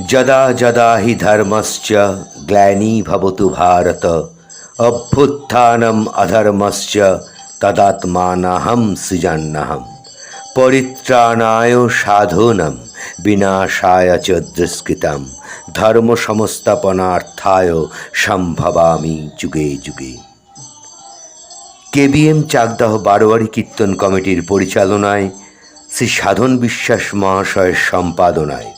যদা যদা হি ধর্মশ্চ গ্লানিভবতু ভারত অভ্যুত্থানম অধর্মশ্চ তদাত্মানাহম সৃজান্নহম পরিত্রাণায় সাধনম বিনাশায় চ দুষ্কৃতম ধর্ম সংস্থাপনার্থায় সম্ভবামি যুগে যুগে। কেবিএম চাকদাহ বারোয়ারি কীর্তন কমিটির পরিচালনায় শ্রী সাধন বিশ্বাস মহাশয়ের সম্পাদনায়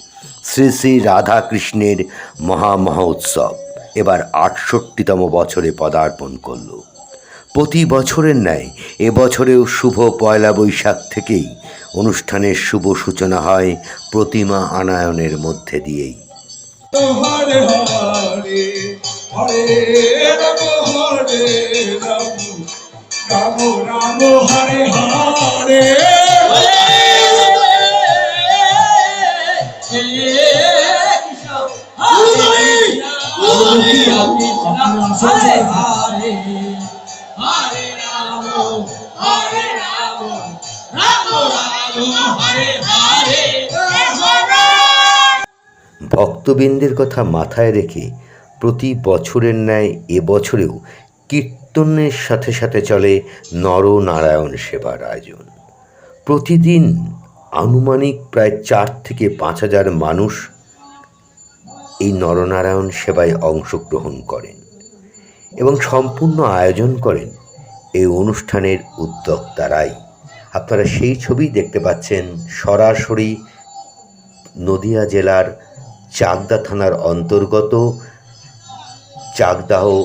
শ্রী শ্রী রাধাকৃষ্ণের মহামহোৎসব এবার আটষট্টিতম বছরে পদার্পণ করল। প্রতি বছরের ন্যায় এবছরেও শুভ পয়লা বৈশাখ থেকেই অনুষ্ঠানের শুভ সূচনা হয় প্রতিমা আনায়নের মধ্যে দিয়েই। রাম রাম, হরে হরে। ভক্তবৃন্দের কথা মাথায় রেখে প্রতি বছরের ন্যায় এবছরেও কীর্তনের সাথে সাথে চলে নরনারায়ণ সেবার আয়োজন। প্রতিদিন আনুমানিক প্রায় চার থেকে পাঁচ হাজার মানুষ এই নরনারায়ণ সেবায় অংশগ্রহণ করেন এবং সম্পূর্ণ আয়োজন করেন এই অনুষ্ঠানের উদ্যোক্তারাই। আপনারা সেই ছবি দেখতে পাচ্ছেন সরাসরি নদিয়া জেলার চাকদা থানার অন্তর্গত চাকদাহ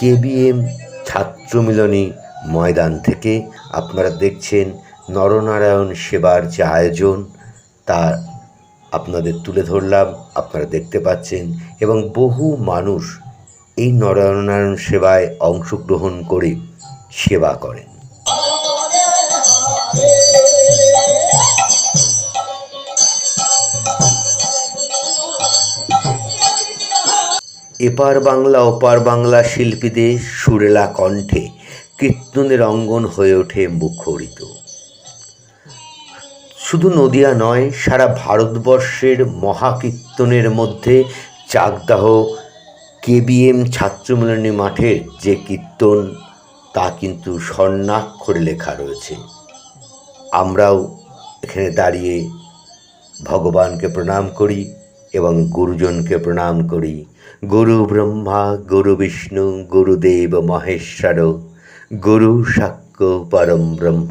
কেবিএম ছাত্রমিলনী ময়দান থেকে আপনারা দেখছেন নরনারায়ণ সেবার যে আয়োজন, তা আপনাদের তুলে ধরলাম, আপনারা দেখতে পাচ্ছেন এবং বহু মানুষ এই নরনারায়ণ সেবায় অংশগ্রহণ করে সেবা করেন। এপার বাংলা, ওপার বাংলা শিল্পীদের সুরেলা কণ্ঠে কীর্তনের অঙ্গন হয়ে ওঠে মুখরিত। শুধু নদিয়া নয়, সারা ভারতবর্ষের মহাকীর্তনের মধ্যে চাকদাহ কেবিএম ছাত্রমিলনী মাঠের যে কীর্তন, তা কিন্তু স্বর্ণাক্ষরে লেখা রয়েছে। আমরাও এখানে দাঁড়িয়ে ভগবানকে প্রণাম করি এবং গুরুজনকে প্রণাম করি। গুরু ব্রহ্মা, গুরু বিষ্ণু, গুরুদেব মহেশ্বর, গুরু সাক্ষ্য পরম ব্রহ্ম